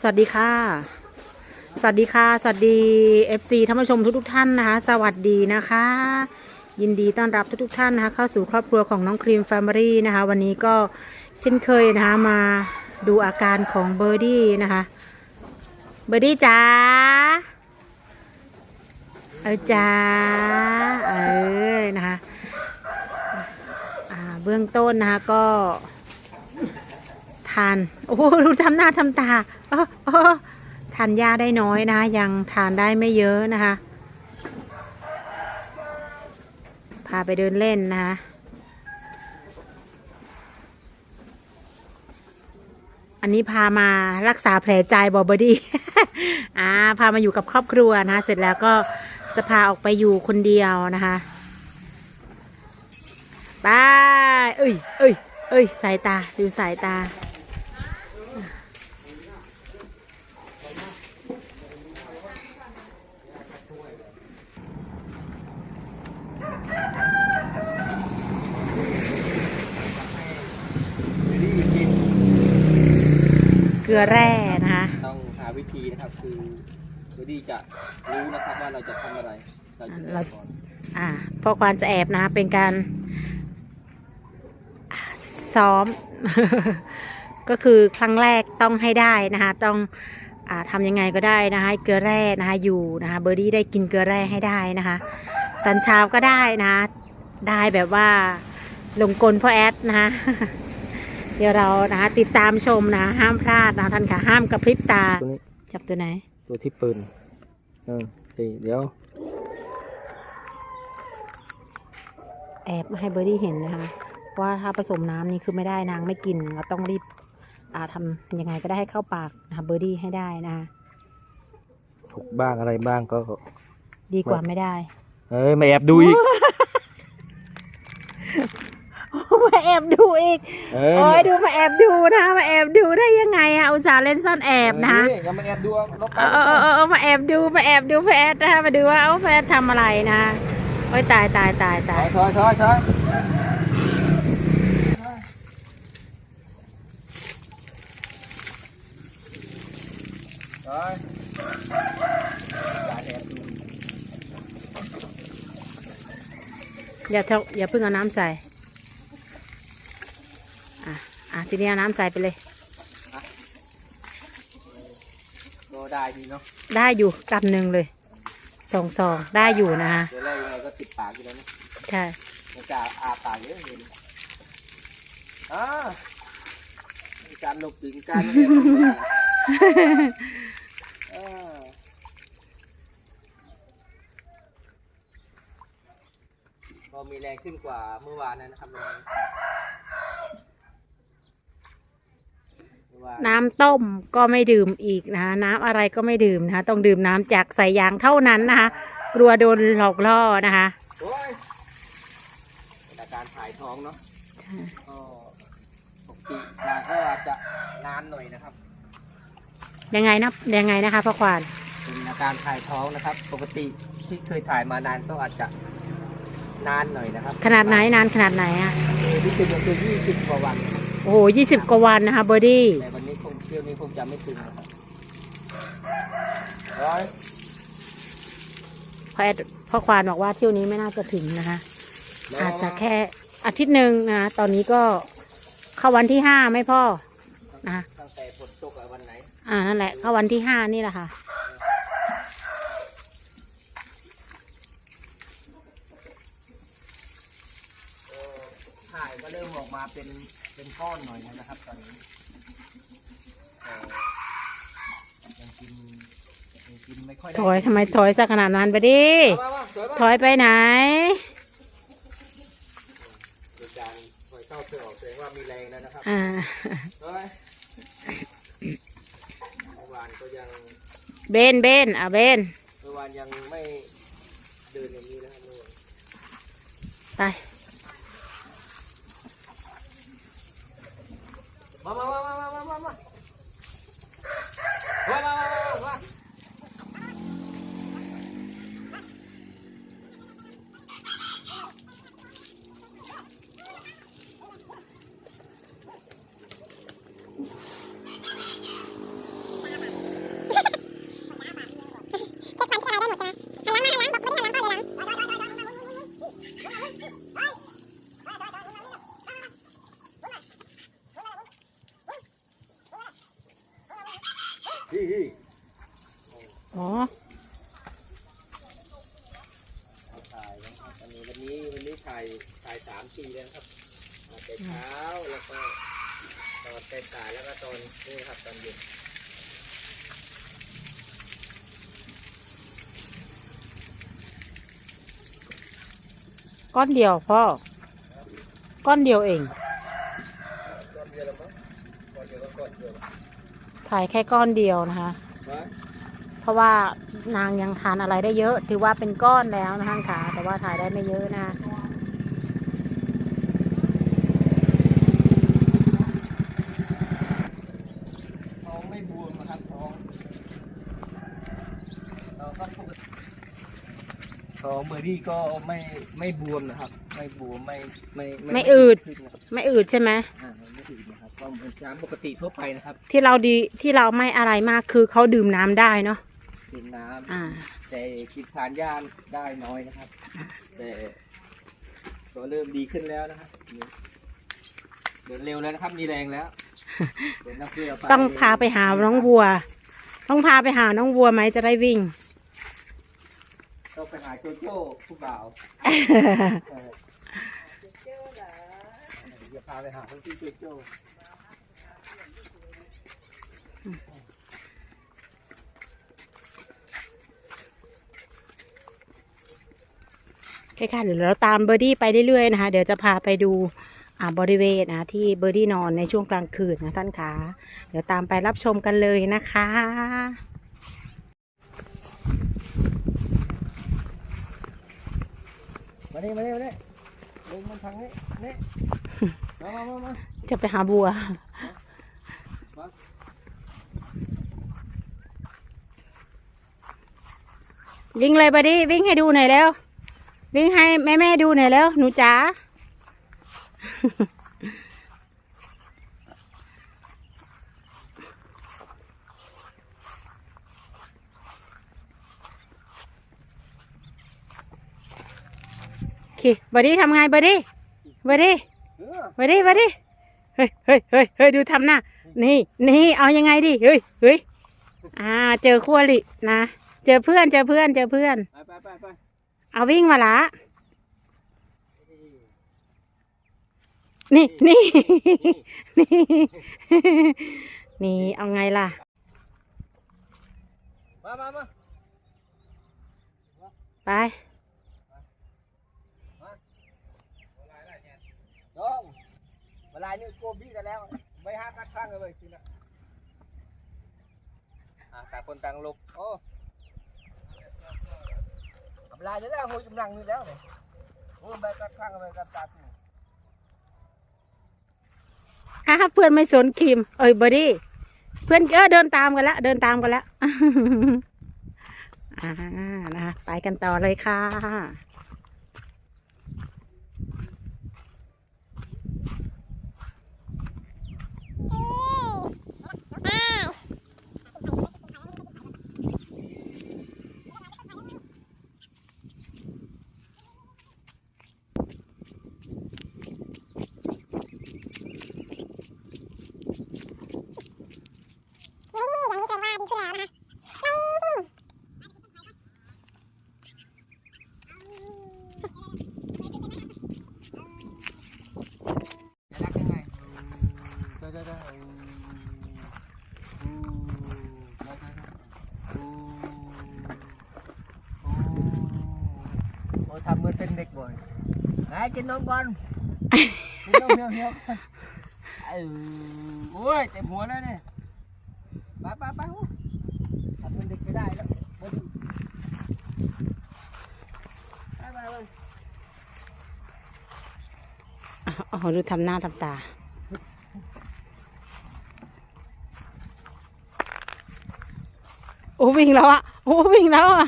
สวัสดีค่ะ สวัสดีค่ะ สวัสดี FC ท่านผู้ชมทุกๆท่านนะคะ สวัสดีนะคะ ยินดีต้อนรับทุกๆท่านนะคะ เข้าสู่ครอบครัวของน้องครีมแฟมิลี่นะคะ วันนี้ก็เช่นเคยนะคะ มาดูอาการของเบอร์ดี้นะคะ เบอร์ดี้จ้าเออจ้าเออนะคะเบื้องต้นนะคะก็ ทาน โอ้โหดูทำหน้าทำตาอ้ออ้ทานยาได้น้อยนะ ยังทานได้ไม่เยอะนะคะ พาไปเดินเล่นนะคะอันนี้พามารักษาแผลใจบอบอดี้ อ่า พามาอยู่กับครอบครัวนะคะเสร็จแล้วก็จะพาออกไปอยู่คนเดียวนะคะไปเอ้ย เอ้ย เอ้ย สายตา ดูสายตา วิธีกิน เก ลือแร่นะคะ ต้องหาวิธีนะครับ คือวิธีจะรู้นะครับว่าเราจะทำอะไร เราจะเรา ก่อนอ่าพ่อควานจะแอบนะคะเป็นการอ่าซ้อม ก็คือครั้งแรกต้องให้ได้นะคะต้องอาทำยังไงก็ได้นะคะให้เกลือแร่นะคะอยู่นะคะเบอร์ดี้ได้กินเกลือแร่ให้ได้นะคะตอนเช้าก็ได้นะคะได้แบบว่าลงกลพ่อแอดนะคะ เดี๋ยวเรานะคะติดตามชมนะ ห้ามพลาดนะท่านค่ะ ห้ามกระพริบตา ตัวนี้จับตัวไหน ตัวที่ปืนเออสี่เดี๋ยว แอบไม่ให้เบอร์ดี้เห็นนะคะว่าถ้าผสมน้ำนี่คือไม่ได้นางไม่กิน เราต้องรีบอ่าทำยังไงก็ได้ให้เข้าปากนะคะเบอร์ดี้ให้ได้นะคะถูกบ้างอะไรบ้างก็ ดีกว่าไม่ได้ เอ้ยมาแอบดูอีก มาแอบดูอีกเอ้ยโอ้ยดูมาแอบดูนะมาแอบดูได้ยังไงอะอุตส่าห์เล่นซ่อนแอบนะเอ้ยอย่ามาแอบดูนกเออเออเออเออมาแอบดูมาแอบดูแฟดนะคะมาดูว่าเอาแฟดทำอะไรนะโอ้ยตายตายตายถตาอยยถอยถอยถอยถอยอย่าแอบดูอย่าเทาอย่าเพิ่งเอาน้ำใส่อะอะ ทีนี้เอาน้ำใส่ไปเลยก็ได้ดีเนาะได้อยู่กำหนึ่งเลยสองซองได้อยู่นะคะเดี๋ยวแรกยังไงก็ติดปากอยู่แล้วนะใช่มันจะอาปากเยอะเลยอ่ามีการหลบถึงการเรียนอ่าพอมีแรงขึ้นกว่าเมื่อวานนั้นนะครับวั นนี้เมื่อวานน้ำต้มก็ไม่ดื่มอีกนะคะน้ำอะไรก็ไม่ดื่มนะคะต้องดื่มน้ำจากสายยางเท่านั้นนะคะกลัวโดนหลอกล่อนะคะโอ้ยเป็นอาการถ่ายท้องเนาะก็ปกตินานก็อาจจะนานหน่อยนะครับ ยังไงนะยังไงนะคะพ่อควานเป็นอาการถ่ายท้องนะครับ ปกติที่เคยถ่ายมานานก็อาจจะนานหน่อยนะครับ ขนาดไหนนานขนาดไหนอะเออที่คือก็คือยี่สิบกว่าวันโอ้โหยี่สิบกว่าวันนะคะ เบอร์ดี้แต่วันนี้คงเที่ยวนี้คงจะไม่ถึงนะครับร้อยพ่อแอดพ่อควานบอกว่าเที่ยวนี้ไม่น่าจะถึงนะคะ อาจจะแค่อาทิตย์หนึ่งนะคะตอนนี้ก็เข้าวันที่ห้าไหม่พ่อนะตั้งแต่ฝนตกอะวันไหน อ่านั่นแหละเข้าวันที่ห้านี่แหละค่ะเออถ่ายก็เริ่มออกมาเป็น เป็นก้อนหน่อยนะครับตอนนี้แต่ยังกินยังกินไม่ค่อยได้ถอยทำไมถอยสักขนาดนั้นไปดิมามาถอยมาถอยไปไหนโดยการถอยเข้าเธอออกแสดงว่ามีแรงแล้วนะครับอ่า เฮ้ยเมื่อวานก็ยังเบนเบนอะเบนเมื่อวานยังไม่เดินอย่างนี้นะครับเมื่อวาน ไป อ๋อเอาถ่ายนะครับอันนี้วันนี้วันนี้ถ่ายถ่ายสามทีแล้วนะครับอ่าแต่เช้าแล้วก็ตอนเป็นสายแล้วก็ตอนนี่ครับตอนเย็นก้อนเดียวพ่อ ก้อนเดียวเอง ตอนเดียวแล้วมั้งตอนเดียวก็ก่อนเดียว ถ่ายแค่ก้อนเดียวนะคะวะเพราะว่านางยังทานอะไรได้เยอะ ถือว่าเป็นก้อนแล้วนะท่านขาแต่ว่าถ่ายได้ไม่เยอะนะคะท้องไม่บวมนะครับท้องเราก็ปกติท้องเบอร์ดี้ก็ไม่ไม่บวมนะครับ ไม่บวมไม่ไม่ไม่อืดขึ้นนะครับไม่อืดใช่ไหมอ่าไม่อืดนะครับ ก็เหมือนน้ำปกติทั่วไปนะครับที่เราดีที่เราไม่อะไรมากคือเขาดื่มน้ำได้เนาะกินน้อ่าำแต่กินทานยาได้น้อยนะครับ แต่ก็เริ่มดีขึ้นแล้วนะครับนี่เดินเร็วแล้วนะครับมีแรงแล้วเดินน้ำเกลือไปต้องพาไปหาน้องวัว ต้องพาไปหาน้องวัวไหมจะได้วิ่ง ต้องไปหาโจโจ้ผู้บ่าวเออจะพาไปหาคนที่โจโจ้ คล้ายๆเดี๋ยวเราตามเบอร์ดี้ไปเรื่อยๆนะคะ เดี๋ยวจะพาไปดูอ่าบริเวณนะที่เบอร์ดี้นอนในช่วงกลางคืนนะท่านคะเดี๋ยวตามไปรับชมกันเลยนะคะมานี่มานี่มานี่ลงมันทางนี้นี่มามามามาจะไปหาบัว มา วิ่งเลยบอดี้วิ่งให้ดูหน่อยแล้ว วิ่งให้แม่แม่ๆดูหน่อยแล้ว หนูจ๋าคบอดี้ทำไงบอดี้บอดี้บอดี้บอดี้เฮ้ยเฮ้ยเฮ้ยเฮ้ยดูทำหน้านี่นี่เอายังไงดิเฮ้ยเฮ้ยอ่าเจอขั้วลินะ เจอเพื่อนเจอเพื่อนเจอเพื่อน ไปไปไปไปเอาวิ่งมาละ นี่นี่ นี่ นี่เอาไงล่ะ มามามาไปน้องเวลานี้โกบี้กันแล้ว ไม่ห้ากัดข้างเลยจริงนะอ่าต่างคนต่างหลบโอ้ำลานี้แล้วหัวกำลังนี่แล้วเนี่ยโอ้ไปกัดข้างใบกัดตาตูอะเพื่อนไม่สนคิม เอ้ยบอดี้เพื่อนเออเดินตามกันแล้วเดินตามกันแล้วอ่านะคะไปกันต่อเลยค่ะรักยังไงได้ได้ได้โอ้ ทำเหมือนเป็นเด็กบ่อยไหนกินนมก่อนกินนมเหี่ยวเหี่ยวเออโอ้ยเจ็บหัวแล้วเนี่ยไปไปไปทำเป็นเด็กไม่ได้แล้วไปดูไปไปไปโอ้โหดูทำหน้าทำตาโอ้วิ่งแล้วอะโอ้วิ่งแล้วอะ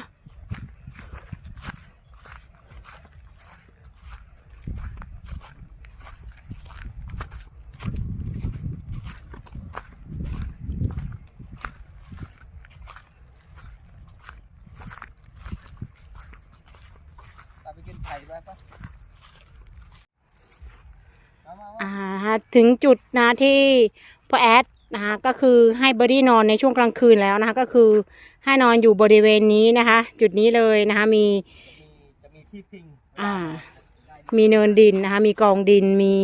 ไปกินไข่ไปปะมามามาอ่าฮะถึงจุดนะที่พ่อแอดนะคะก็คือให้เบอร์ดี้นอนในช่วงกลางคืนแล้วนะคะก็คือให้นอนอยู่บริเวณนี้นะคะ จุดนี้เลยนะคะมีจะมีที่พิงอ่ามีเนินดินนะคะมีกองดินมี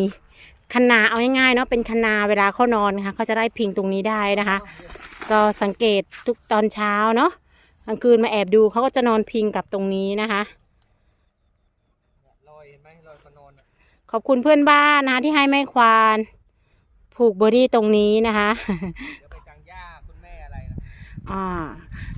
คันนาเอาง่ายๆเนาะเป็นคันนาเวลาเขานอนนะคะเขาจะได้พิงตรงนี้ได้นะคะ ก็สังเกตทุกตอนเช้าเนาะกลางคืนมาแอบดูเขาก็จะนอนพิงกับตรงนี้นะคะ เนี่ยลอยเห็นไหมลอยก็นอนอะ ขอบคุณเพื่อนบ้านนะคะที่ให้แม่ควานผูกบอดี้ตรงนี้นะคะเดี๋ยวไปจังย่าคุณแม่อะไรอ่า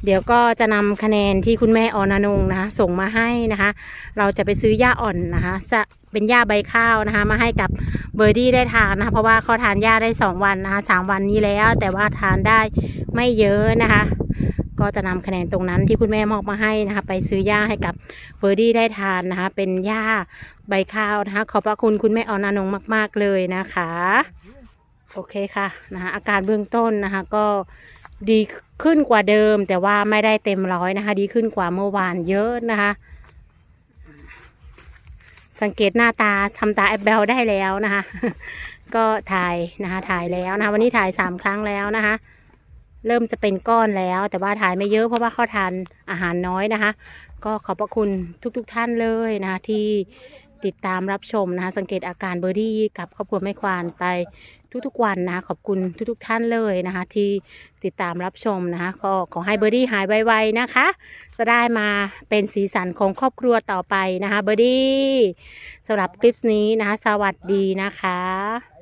เดี๋ยวก็จะนำคะแนนที่คุณแม่ออนอนงนะคะส่งมาให้นะคะ เราจะไปซื้อหญ้าอ่อนนะคะสะเป็นหญ้าใบข้าวนะคะ มาให้กับเบอร์ดี้ได้ทานนะคะ เพราะว่าเขาทานหญ้าได้สองวันนะคะสามวันนี้แล้ว แต่ว่าทานได้ไม่เยอะนะคะ ก็จะนำคะแนนตรงนั้นที่คุณแม่มอบมาให้นะคะ ไปซื้อหญ้าให้กับเบอร์ดี้ได้ทานนะคะ เป็นหญ้าใบข้าวนะคะ ขอบพระคุณคุณแม่ออนอนงมาก ๆเลยนะคะ โอเคค่ะนะคะอาการเบื้องต้นนะคะ ก็ดีขึ้นกว่าเดิม แต่ว่าไม่ได้เต็มร้อยนะคะ ดีขึ้นกว่าเมื่อวานเยอะนะคะ สังเกตหน้าตาทำตาแอบเบลได้แล้วนะคะ ก็ถ่ายนะคะถ่ายแล้วนะคะ วันนี้ถ่ายสามครั้งแล้วนะคะ เริ่มจะเป็นก้อนแล้ว แต่ว่าถ่ายไม่เยอะเพราะว่าเขาทานอาหารน้อยนะคะ ก็ขอบพระคุณทุกๆทท่านเลยนะคะที่ติดตามรับชมนะคะ สังเกตอาการเบอร์ดี้กับครอบครัวแม่ควานไปทุกๆวันนะคะขอบคุณทุกๆท่านเลยนะคะ ที่ติดตามรับชมนะคะก็ขอให้เบอร์ดี้หายไวๆนะคะ จะได้มาเป็นสีสันของครอบครัวต่อไปนะคะเบอร์ดี้สำหรับคลิปนี้นะคะ สวัสดีนะคะ